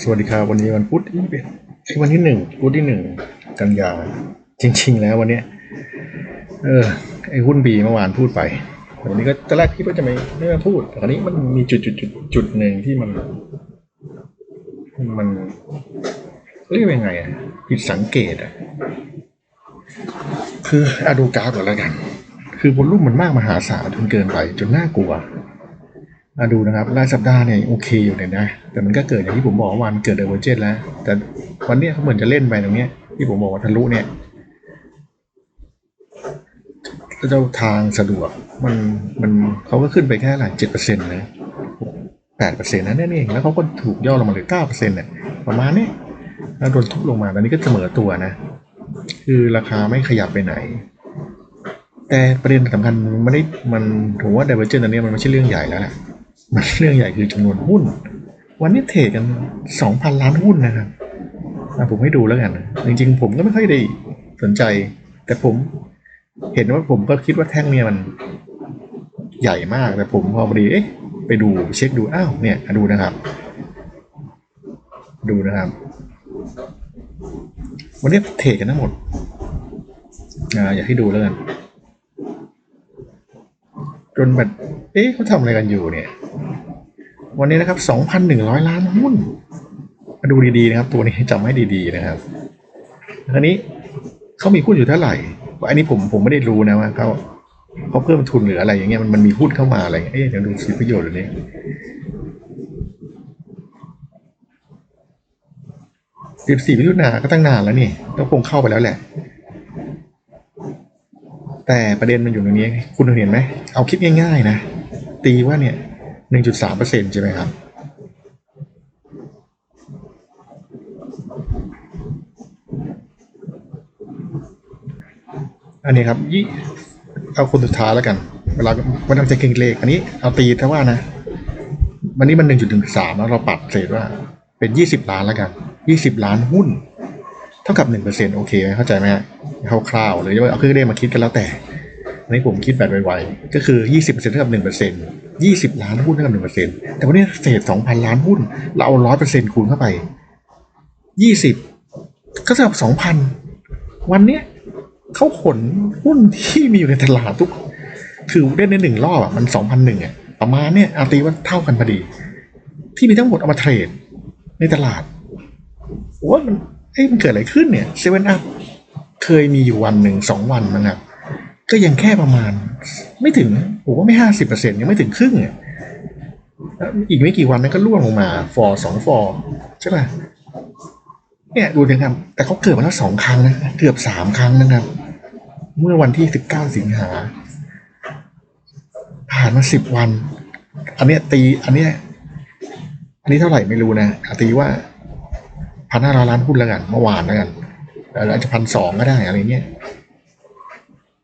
สวัสดีครับวันนี้วันพุธที่เป็นวันที่หนึ่งพุธที่หนึ่งกันยาจริง ๆ แล้ววันเนี้ยเออไอ้หุ้นบีเมื่อวานพูดไปวันนี้ก็ตอนแรกคิดว่าจะไม่ไม่มาพูดแต่คราวนี้มันมีจุดจุดจุดจุดหนึ่งที่มัน มันเรียกว่ายังไงอะผิดสังเกตอะคืออะดูกราฟก่อนแล้วกัน คือวอลลุ่มมันมากมหาศาลจนเกินไป จนน่ากลัว มาดูนะครับรายสัปดาห์เนี่ยโอเคอยู่เลยนะ แต่มันก็เกิดอย่างที่ผมบอกว่าวันเกิดเดเวอร์เจนแล้ว แต่วันเนี้ยเขาเหมือนจะเล่นไปตรงเนี้ยที่ผมบอกว่าทะลุเนี่ยเจ้าทางสะดวกมันมันเขาก็ขึ้นไปแค่หลายเจ็ดเปอร์เซ็นต์นะแปดเปอร์เซ็นต์นั่นเองแล้วเขาก็ถูกย่อลงมาเหลือเก้าเปอร์เซ็นต์เนี่ยประมาณนี้แล้วโดนทุบลงมาตอนนี้ก็เสมอตัวนะ คือราคาไม่ขยับไปไหน แต่ประเด็นสำคัญมันไม่ได้มันผมว่า divergence อันนี้มันไม่ใช่เรื่องใหญ่แล้วแหละ มันเรื่องใหญ่คือจำนวนหุ้น วันนี้เทรดกันสองพันล้านหุ้นนะครับผมให้ดูแล้วกัน จริงๆ ผมก็ไม่ค่อยได้สนใจ แต่ผมเห็นว่าผมก็คิดว่าแท่งเนี่ยมันใหญ่มาก แต่ผมพอพอดีเอ๊ะไปดูเช็คดูอ้าวเนี่ยดูนะครับ ดูนะครับ วันนี้เทรดกันทั้งหมดอ่าอยากให้ดูแล้วกันจนแบบเอ๊ะเขาทำอะไรกันอยู่เนี่ย วันนี้นะครับ 2,100 ล้านหุ้น มาดูดีๆนะครับ ตัวนี้จำให้ดีๆนะครับอันนี้เขามีหุ้นอยู่เท่าไหร่ อันนี้ผมผมไม่ได้รู้นะว่าเขาเขาเพิ่มทุนหรืออะไรอย่างเงี้ยมันมันมีหุ้นเข้ามาอะไรเงี้ยเอ๊ะเดี๋ยวดูสิประโยชน์หรือนี้สิบสี่มิถุนาก็ตั้งนานแล้วนี่ต้องคงเข้าไปแล้วแหละ แต่ประเด็นมันอยู่ตรงนี้ คุณเห็นไหม เอาคิดง่าย ๆ นะ ตีว่าเนี่ย หนึ่งจุดสามเปอร์เซ็นใช่ไหมครับ อันนี้ครับยี่เอาคนสุดท้ายแล้วกัน เวลาวันนั้นจะเก่งเลข อันนี้เอาตีถ้าว่านะ วันนี้มันหนึ่งจุดหนึ่งสามแล้วเราปัดเศษว่า เป็นยี่สิบล้านแล้วกันยี่สิบล้านหุ้น เท่ากับหนึ่งเปอร์เซ็นโอเคไหมเข้าใจไหมคร่าวๆหรือว่าเอาเครื่องเลขมาคิดกันแล้วแต่อันผมคิดแบบไวๆก็คือ 20%เท่ากับ1% 20 ล้านหุ้นเท่ากับ1%แต่วันนี้เศษ2,000ล้านหุ้น เราเอา100%คูณเข้าไป 20 ก็เท่ากับ2,000วันเนี้ยเขาขนหุ้นที่มีอยู่ในตลาดทุก คือเล่นในหนึ่งรอบอะมัน2,001อะประมาณเนี้ยเอาตีว่าเท่ากันพอดี ที่มีทั้งหมดเอามาเทรดในตลาดว่ามันเอ้ยมันเกิดอะไรขึ้นเนี่ยเซเว่นอัพเคยมีอยู่วันหนึ่งสองวันนะครับ ก็ยังแค่ประมาณ ไม่ถึงผมว่าไม่ห้าสิบเปอร์เซ็นยังไม่ถึงครึ่งอะอีกไม่กี่วันนั้นก็ร่วงลงมา ฟอร์สองฟอร์ใช่ป่ะเนี่ยดูนะครับ แต่เขาเกิดมาแล้วสองครั้งนะเกือบสามครั้งนะครับ เมื่อวันที่สิบเก้าสิงหาผ่านมาสิบวัน อันเนี้ยตี อันเนี้ยอันนี้เท่าไหร่ไม่รู้นะอะตีว่าพันห้าร้อยล้านหุ้นแล้วกันเมื่อวานแล้วกันอาจจะพันสองก็ได้อะไรเงี้ย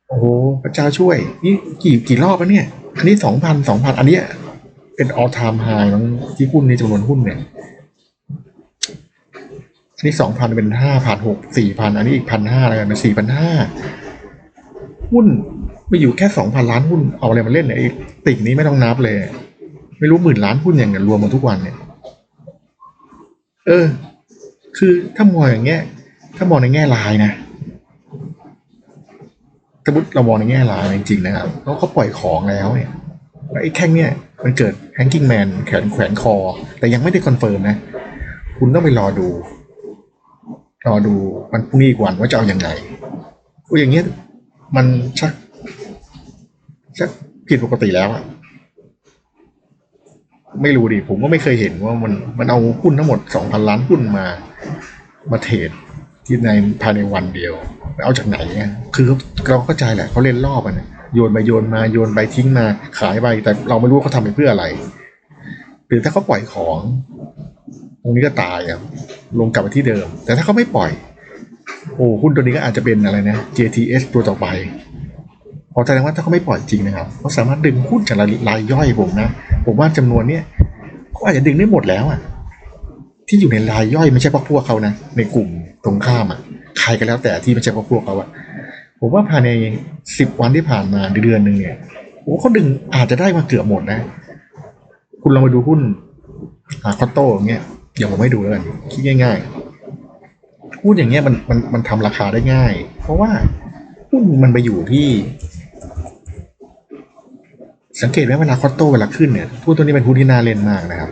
โอ้โหพระเจ้าช่วย นี่กี่กี่รอบแล้วเนี่ย อันนี้สองพันสองพันอันนี้เป็น all time high มั้งที่หุ้นในจำนวนหุ้นเนี่ยอันนี้สองพันเป็นห้าพันหกสี่พันอันนี้อีกพันห้าแล้วกันเป็นสี่พันห้าหุ้นไปอยู่แค่สองพันล้านหุ้นเอาอะไรมาเล่นเนี่ยติ่งนี้ไม่ต้องนับเลย ไม่รู้หมื่นล้านหุ้นอย่างเงี้ยรวมมาทุกวันเนี่ย เออ คือถ้ามองอย่างเงี้ย ถ้ามองในแง่ลายนะ สมมติเรามองในแง่ร้ายจริงๆนะครับแล้วเขาปล่อยของแล้วเนี่ยไอ้แข้งเนี่ยมันเกิดแฮงกิ้งแมนแขนแขวนคอ แต่ยังไม่ได้คอนเฟิร์มนะ คุณต้องไปรอดู รอดูมันพรุ่งนี้อีกวันว่าจะเอาอย่างไงก็อย่างเงี้ยมันชัก ชักผิดปกติแล้วอะไม่รู้ดิผมก็ไม่เคยเห็นว่ามันมันเอาหุ้นทั้งหมดสองพันล้านหุ้นมา มาเทรด ที่ในภายในวันเดียว เอาจากไหนเนี่ยคือเราเข้าใจแหละเขาเล่นรอบอะนะโยนไปโยนมาโยนไปทิ้งมาขายไปแต่เราไม่รู้เขาทำไปเพื่ออะไร หรือถ้าเขาปล่อยของ ตรงนี้ก็ตายอะลงกลับไปที่เดิม แต่ถ้าเขาไม่ปล่อย โอ้หุ้นตัวนี้ก็อาจจะเป็นอะไรนะ JTS ตัวต่อไปพอแสดงว่าถ้าเขาไม่ปล่อยจริงนะครับเขาสามารถดึงหุ้นจากรายย่อยผมนะผมว่าจำนวนเนี้ยเขาอาจจะดึงได้หมดแล้วอะ ที่อยู่ในรายย่อยไม่ใช่พวกพวกเขานะในกลุ่มตรงข้ามอะใครก็แล้วแต่ที่ไม่ใช่พวกพวกเขาอะผมว่าภายในสิบวันที่ผ่านมาเดือนหนึ่งเนี่ยโอ้เขาดึงอาจจะได้มาเกือบหมดนะ คุณลองไปดูหุ้นอาคอตโต้อย่างเงี้ยเดี๋ยวผมให้ดูแล้วกันคิดง่าย ๆ หุ้นอย่างเงี้ยมันมันมันทำราคาได้ง่าย เพราะว่าหุ้นมันไปอยู่ที่ สังเกตไหมเวลาคอตโต้เวลาขึ้นเนี่ยหุ้นตัวนี้เป็นหุ้นที่น่าเล่นมากนะครับ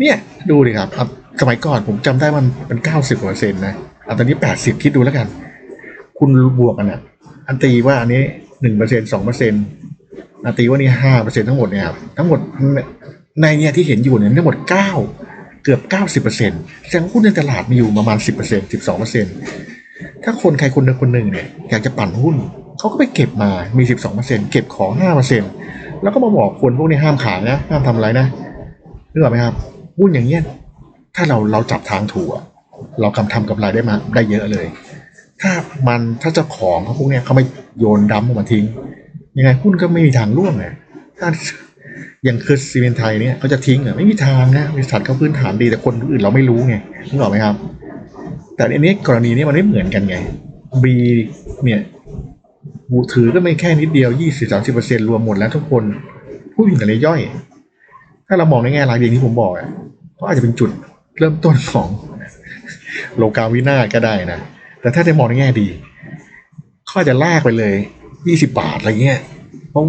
เนี่ยดูดิครับสมัยก่อนผมจำได้มันเป็นเก้าสิบเปอร์เซ็นต์นะเอะตอนนี้แปดสิบคิดดูแล้วกัน คุณบวกกันอะ อันตีว่าอันนี้หนึ่งเปอร์เซ็นสองเปอร์เซ็นต์อันตีว่านี่ห้าเปอร์เซ็นทั้งหมดเนี่ยครับทั้งหมดในเนี่ยที่เห็นอยู่เนี่ยทั้งหมดเก้าเกือบเก้าสิบเปอร์เซ็นต์แสดงว่าหุ้นในตลาดมีอยู่ประมาณสิบเปอร์เซ็นต์สิบสองเปอร์เซ็นต์ถ้าคนใครคนหนึ่งคนหนึ่งเนี่ยอยากจะปั่นหุ้นเขาก็ไปเก็บมา มีสิบสองเปอร์เซ็นต์เก็บของห้าเปอร์เซ็นต์แล้วก็มาบอกคนพวกนี้ห้ามขายนะ ห้ามทำอะไรนะนึกออกไหมครับ หุ้นอย่างเงี้ยถ้าเราเราจับทางถูกอะเรากำทำกำไรได้มาได้เยอะเลย ถ้ามันถ้าเจ้าของเขาพวกเนี้ยเขาไม่โยนดั้มออกมาทิ้ง ยังไงหุ้นก็ไม่มีทางร่วงเลยถ้าอย่างคือซีเมนไทยเนี่ยเขาจะทิ้งเหรอไม่มีทางนะบริษัทเขาพื้นฐานดีแต่คนอื่นเราไม่รู้ไงนึกออกไหมครับ แต่อันนี้กรณีนี้มันไม่เหมือนกันไง B เนี่ยบูถือก็ไม่แค่นิดเดียวยี่สิบสามสิบเปอร์เซ็นต์รวมหมดแล้วทุกคนผู้หญิงกับเลยย่อย ถ้าเรามองในแง่รายเดียวที่ผมบอกอะก็อาจจะเป็นจุดเริ่มต้นของโลกาวินาศก็ได้นะ แต่ถ้าจะมองในแง่ดีเขาอาจะลากไปเลยยี่สิบาทอะไรเงี้ยเพราะ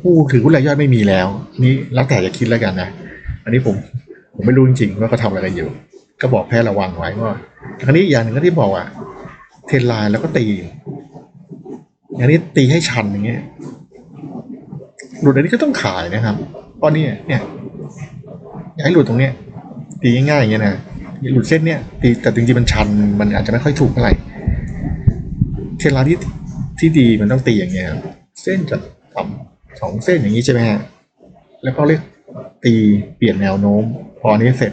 ผู้ถือหุ้นรายย่อยไม่มีแล้ว นี่แล้วแต่จะคิดแล้วกันนะอันนี้ผมผมไม่รู้จริงๆว่าเขาทำอะไรกันอยู่ ก็บอกแค่ระวังไว้ว่าคราวนี้อย่างหนึ่งก็ที่บอกอะเทรนไลน์แล้วก็ตี อย่างนี้ตีให้ชันอย่างเงี้ยหลุดอันนี้ก็ต้องขายนะครับเพราะเนี่ยเนี่ย อย่าให้หลุดตรงเนี้ยตีง่ายๆอย่างเงี้ยนะหลุดเส้นเนี้ยตีแต่จริงๆมันชันมันอาจจะไม่ค่อยถูกเท่าไหร่เทรนไลน์ที่ที่ดีมันต้องตีอย่างเงี้ยเส้นจะต่ำสองเส้นอย่างนี้ใช่ไหมฮะแล้วก็เรียกตีเปลี่ยนแนวโน้ม พออันนี้เสร็จ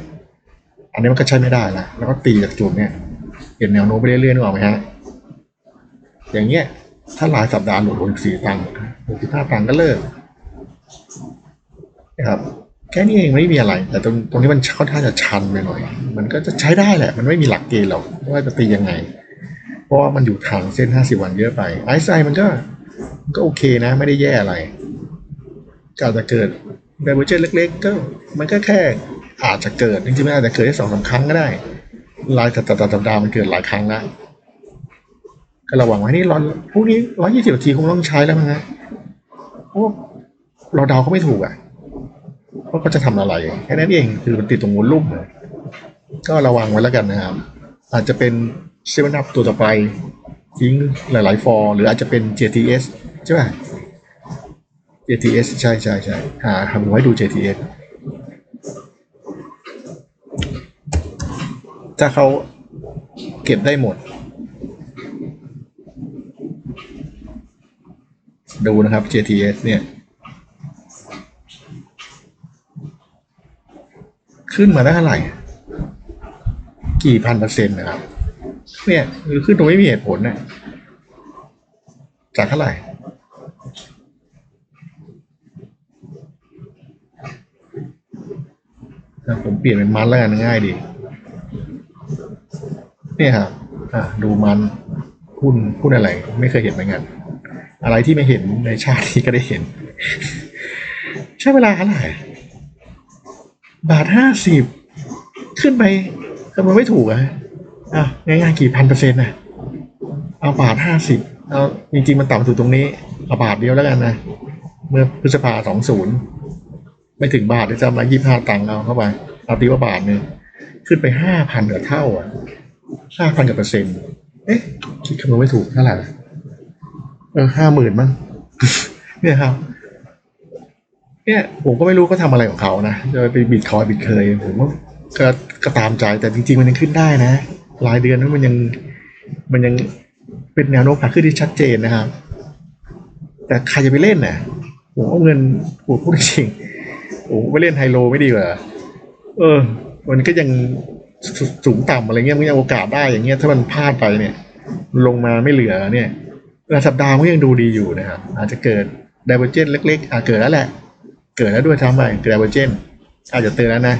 อันนี้มันก็ใช้ไม่ได้ละแล้วก็ตีจากจุดเนี้ยเปลี่ยนแนวโน้มไปเรื่อยๆนึกออกไหมฮะอย่างเงี้ยถ้าหลายสัปดาห์หลุดหกสี่ตังค์หกสิบห้าตังค์ก็เลิกนะครับ แค่นี้เองไม่มีอะไร แต่ตรงตรงนี้มันค่อนข้างจะชันไปหน่อย มันก็จะใช้ได้แหละ มันไม่มีหลักเกณฑ์หรอกว่าจะตียังไง เพราะว่ามันอยู่ทางเส้นห้าสิบวันเยอะไป ไอซ์ไซมันก็มันก็โอเคนะ ไม่ได้แย่อะไรก็อาจจะเกิดไดเวอร์เจนเล็ก ๆ ก็มันก็แค่อาจจะเกิดจริงๆมันอาจจะเกิดได้สองสามครั้งก็ได้รายสัปดาห์สัปดาห์มันเกิดหลายครั้งแล้วก็ระวังไว้นี่ร้อนพวกนี้ร้อยยี่สิบนาทีคงต้องใช้แล้วมั้งฮะเพราะว่าเราเดาเขาไม่ถูกอะ ว่าเขาจะทำอะไรแค่นั้นเองคือมันติดตรงวอลลุ่มก็ระวังไว้แล้วกันนะครับ อาจจะเป็นเซเว่นอัพตัวต่อไปทิ้งหลาย ๆ ฟอร์หรืออาจจะเป็น JTS ใช่ป่ะ JTS ใช่ใช่ใช่หาทำไว้ดู JTS ถ้าเขาเก็บได้หมด ดูนะครับ JTS เนี่ย ขึ้นมาได้เท่าไหร่ กี่พันเปอร์เซ็นต์นะครับ เนี่ยคือขึ้นโดยไม่มีเหตุผลนะจากเท่าไหร่ ผมเปลี่ยนเป็นมันแล้วกันง่ายดี เนี่ยครับอะดูมันหุ้นหุ้นอะไร ไม่เคยเห็นเหมือนกัน อะไรที่ไม่เห็นในชาตินี้ก็ได้เห็น ใช้เวลาเท่าไหร่ บาทห้าสิบขึ้นไปคำนวณไม่ถูกอะอะง่ายๆกี่พันเปอร์เซ็นต์นะเอาบาทห้าสิบเอาจริงๆมันต่ำสุดตรงนี้เอาบาทเดียวแล้วกันนะเมื่อพฤษภาสองศูนย์ไม่ถึงบาทจะจำละยี่ห้าตังค์เอาเข้าไปเอาตีว่าบาทหนึ่งขึ้นไปห้าพันกว่าเท่าอะห้าพันกว่าเปอร์เซ็นต์เอ๊ะคิดคำนวณไม่ถูกเท่าไหร่เออห้าหมื่นมั้งเนี่ยครับ เนี่ยผมก็ไม่รู้เขาทำอะไรของเขานะจะไปบิดคอยบิดเคย ผมก็ก็ตามใจแต่จริง ๆ มันยังขึ้นได้นะรายเดือนนั้นมันยังมันยังเป็นแนวโน้มขาขึ้นที่ชัดเจนนะครับ แต่ใครจะไปเล่นน่ะผมเอาเงินผมพูดจริงๆผมไปเล่นไฮโลไม่ดีกว่าเออ มันก็ยังสูงต่ำอะไรเงี้ยมันยังโอกาสได้อย่างเงี้ยถ้ามันพลาดไปเนี่ย ลงมาไม่เหลือเนี่ยรายสัปดาห์ก็ยังดูดีอยู่นะครับอาจจะเกิดไดเวอร์เจนเล็ก ๆอาจเกิดแล้วแหละ เกิดแล้วด้วยทำไปเกิดไดเวอร์เจนอาจจะเตือนแล้วนะ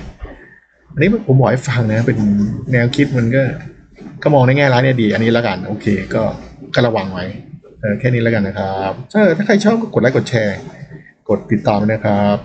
อันนี้ผมบอกให้ฟังนะ เป็นแนวคิดมันก็ ก็มองในแง่ร้ายเนี่ยดี อันนี้แล้วกัน โอเค ก็ก็ระวังไว้เออแค่นี้แล้วกันนะครับเออถ้าใครชอบก็กดไลค์กดแชร์ กดติดตามนะครับ